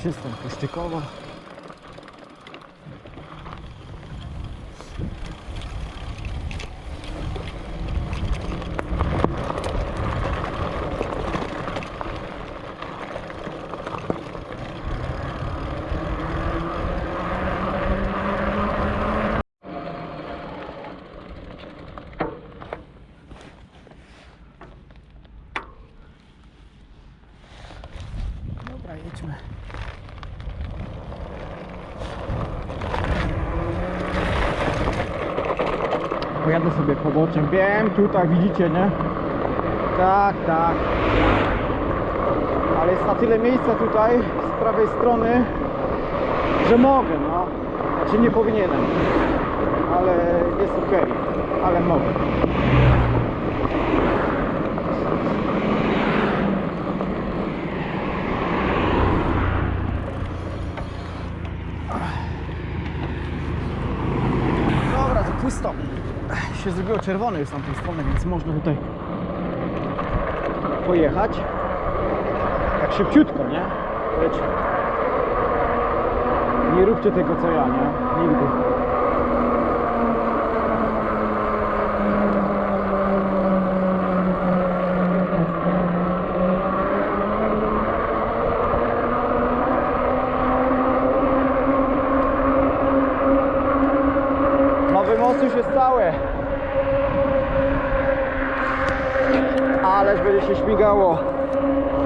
Przystań Puszczykowa. Dobra, jedźmy. Pojadę sobie poboczem. Wiem, tutaj widzicie, nie? Tak, tak. Ale jest na tyle miejsca tutaj z prawej strony, że mogę, no. Znaczy nie powinienem. Ale jest ok. Ale mogę. Dobra, to pusto. Się zrobiło czerwone już z tamtej strony, więc można tutaj pojechać. Tak szybciutko, nie? Wiecie. Nie róbcie tego co ja, nie? Nigdy. Nowy most już jest cały. Ależ będzie się śmigało.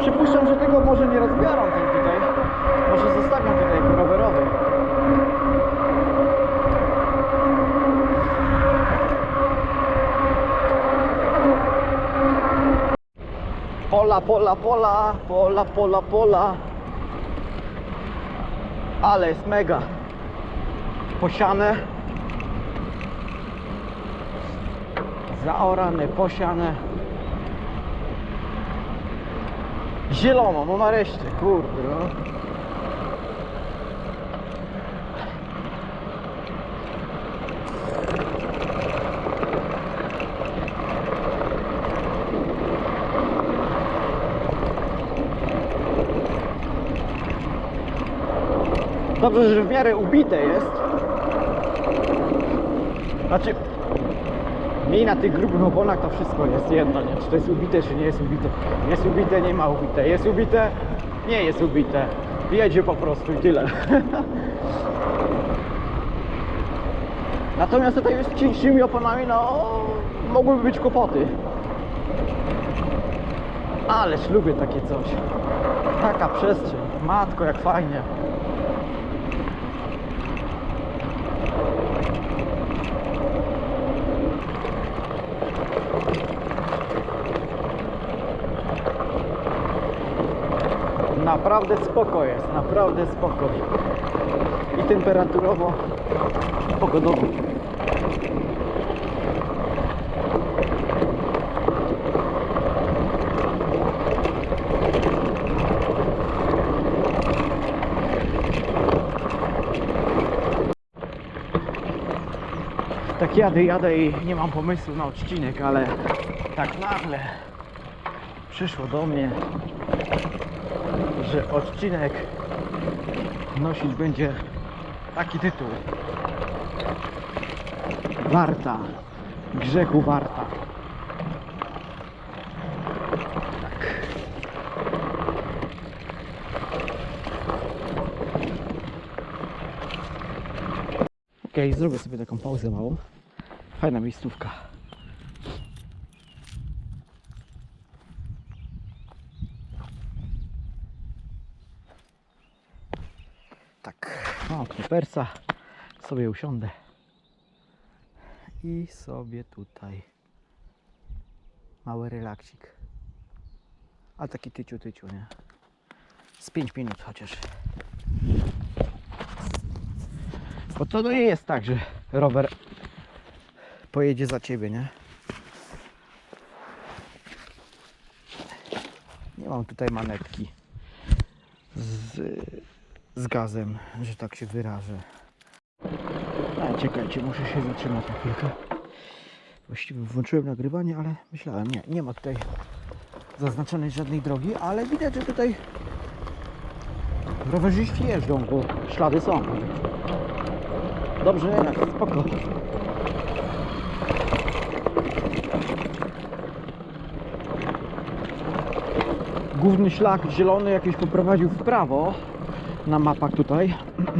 Przypuszczam, że tego może nie rozbiorą ten tutaj. Może zostawią tutaj jako rowerowy. Pola, pola, pola, pola, pola, pola. Ale jest mega. Posiane. Zaorane, posiane. Zielono, no nareszcie, kurde, no. Dobrze, że w miarę ubite jest. Znaczy, mi na tych grubych oponach to wszystko jest jedno, nie? Czy to jest ubite, czy nie jest ubite. Jest ubite, nie ma ubite. Jest ubite, nie jest ubite. Jedzie po prostu i tyle. Natomiast tutaj z cięższymi oponami, no, mogłyby być kłopoty. Ależ lubię takie coś. Taka przestrzeń. Matko, jak fajnie. Naprawdę spoko jest, naprawdę spoko. I temperaturowo, pogodowo. Tak jadę, jadę i nie mam pomysłu na odcinek, ale tak nagle przyszło do mnie, że odcinek nosić będzie taki tytuł. Warta. Grzechu warta. Tak. Okej, zrobię sobie taką pauzę małą. Fajna miejscówka. Tak, mam knepersa, sobie usiądę i sobie tutaj mały relaksik. A taki tyciu tyciu, nie? Z 5 minut chociaż. Bo to nie jest tak, że rower pojedzie za ciebie, nie? Nie mam tutaj manetki z, z gazem, że tak się wyrażę. A, czekajcie, muszę się zatrzymać na chwilkę. Właściwie włączyłem nagrywanie, ale myślałem, nie, nie ma tutaj zaznaczonej żadnej drogi, ale widać, że tutaj rowerzyści jeżdżą, bo ślady są. Dobrze, spoko. Główny szlak zielony jakiś poprowadził w prawo na mapach tutaj.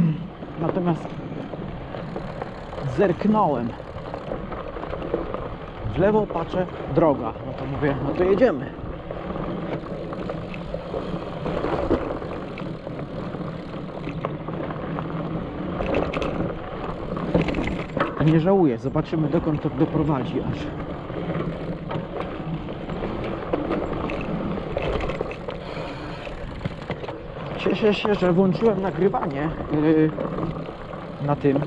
Natomiast zerknąłem. W lewo patrzę droga. No to mówię, no to jedziemy. Nie żałuję, zobaczymy dokąd to doprowadzi aż. Cieszę się, że włączyłem nagrywanie yy, na tym,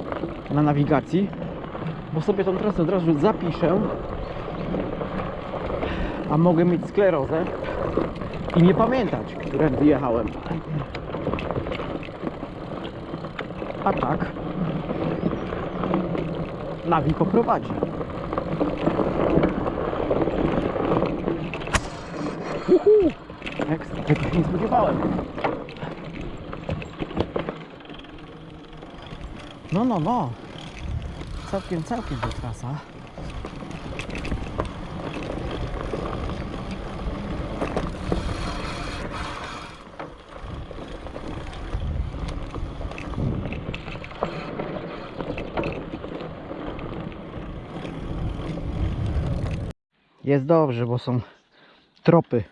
na nawigacji, bo sobie tą trasę od razu zapiszę, a mogę mieć sklerozę i nie pamiętać, którędy jechałem. A tak, Nawi poprowadzi. Uhu! Ekstra, tego się nie spodziewałem. No, no, no. Całkiem, całkiem ta trasa. Jest dobrze, bo są tropy.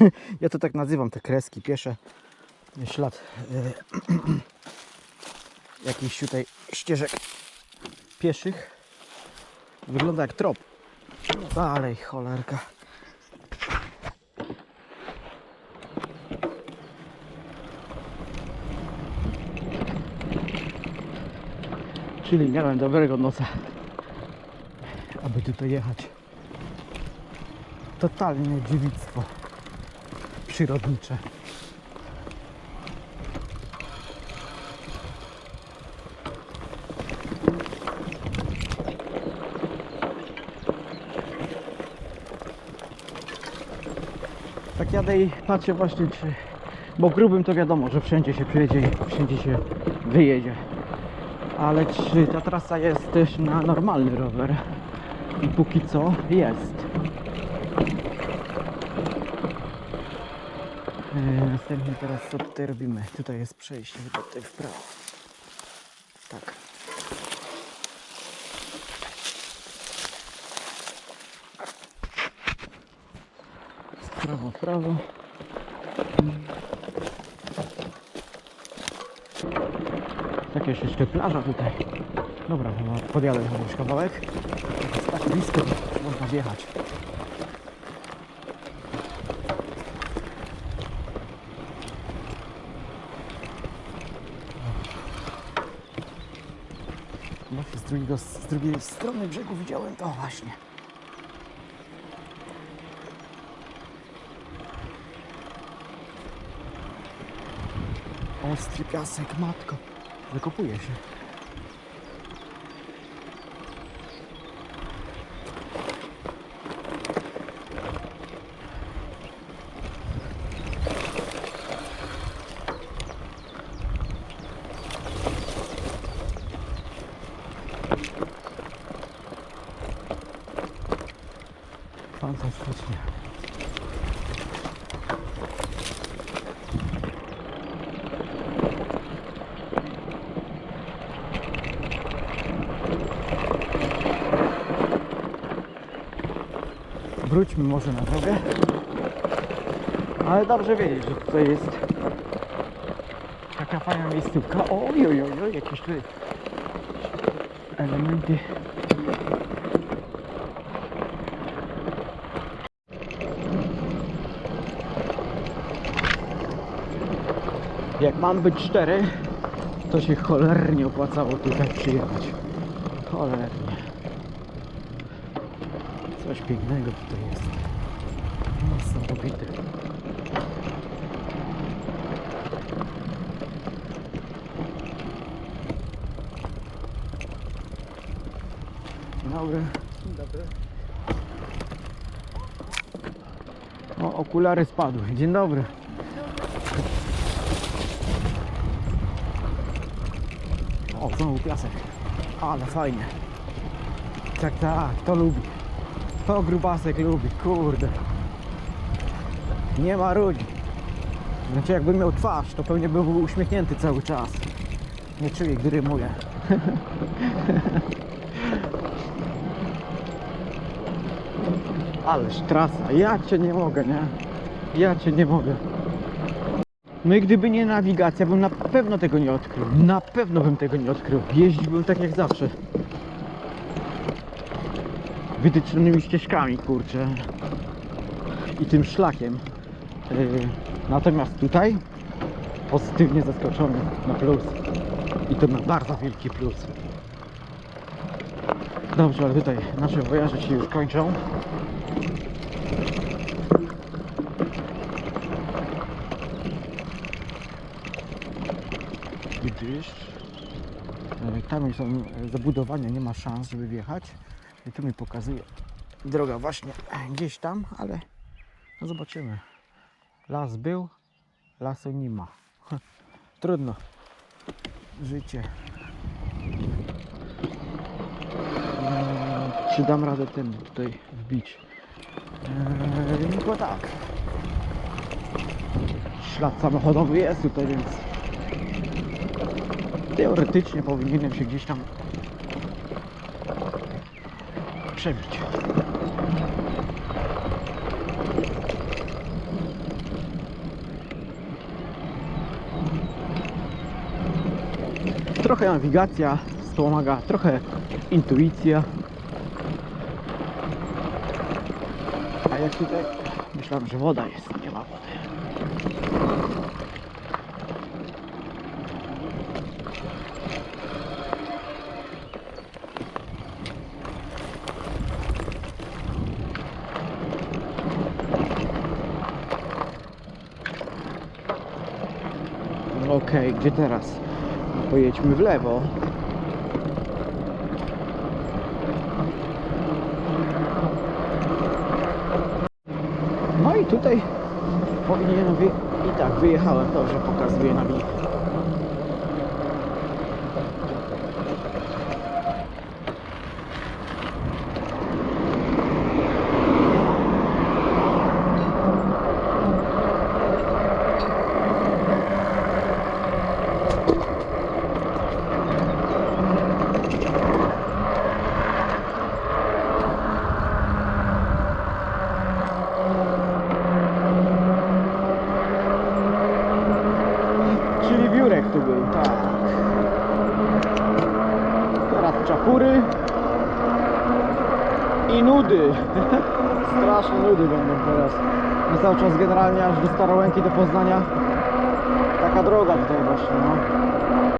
ja to tak nazywam, te kreski piesze. Ślad e, jakichś tutaj ścieżek pieszych. Wygląda jak trop. Dalej, cholerka. Czyli miałem dobrego nosa, aby tutaj jechać. Totalnie dziewictwo przyrodnicze. Tak jadę i patrzę właśnie czy... Bo grubym to wiadomo, że wszędzie się przyjedzie i wszędzie się wyjedzie. Ale czy ta trasa jest też na normalny rower? I póki co jest. E, Następnie teraz co tutaj robimy? Tutaj jest przejście tutaj w prawo. Tak. W prawo, prawo. Jakieś jeszcze plaża tutaj. Dobra, chyba podjadę już kawałek. Jest tak blisko, można wjechać. Z, drugiego, z drugiej strony brzegu widziałem to właśnie. Ostry piasek, matko. Wykopuje się. Wróćmy może na drogę. Ale dobrze wiedzieć, że tutaj jest taka fajna miejscówka. Oj, oj, oj, oj jakieś tutaj elementy. Jak mam być szczery, to się cholernie opłacało tutaj przyjechać. Cholernie. Coś pięknego tutaj jest. Niesamowite. Dzień dobry. Dzień dobry. O, okulary spadły. Dzień dobry. O, znowu piasek. Ale fajnie. Tak, tak, to lubi. To grubasek lubi, kurde. Nie ma ludzi. Znaczy jakbym miał twarz, to pewnie by był uśmiechnięty cały czas. Nie czuję, gdy rymuje. Ależ trasa, ja cię nie mogę, nie? Ja cię nie mogę. No i gdyby nie nawigacja, bym na pewno tego nie odkrył. Na pewno bym tego nie odkrył. Jeździłbym tak jak zawsze. Wytyczonymi ścieżkami, kurczę. I tym szlakiem. Yy, natomiast tutaj pozytywnie zaskoczony na plus. I to na bardzo wielki plus. Dobrze, ale tutaj nasze wojaże się już kończą. Gdyż e, tam są e, zabudowania, nie ma szans, żeby wjechać. I tu mi pokazuje droga właśnie e, gdzieś tam, ale no zobaczymy. Las był, lasu nie ma. Trudno. Życie. Eee, czy dam radę ten tutaj wbić? Eee, tylko tak. Ślad samochodowy jest tutaj, więc teoretycznie powinienem się gdzieś tam przebić. Trochę nawigacja wspomaga, trochę intuicja. A jak tutaj myślałem, że woda jest, nie ma wody. Okej, gdzie teraz? No, Pojedźmy w lewo. No i tutaj powinienem wy... i tak wyjechałem, dobrze pokazuje na mi. Czyli biurek tu był, tak. Teraz czachury i nudy. Straszne nudy będą teraz. My cały czas generalnie aż do Starołęki do Poznania taka droga tutaj właśnie, no.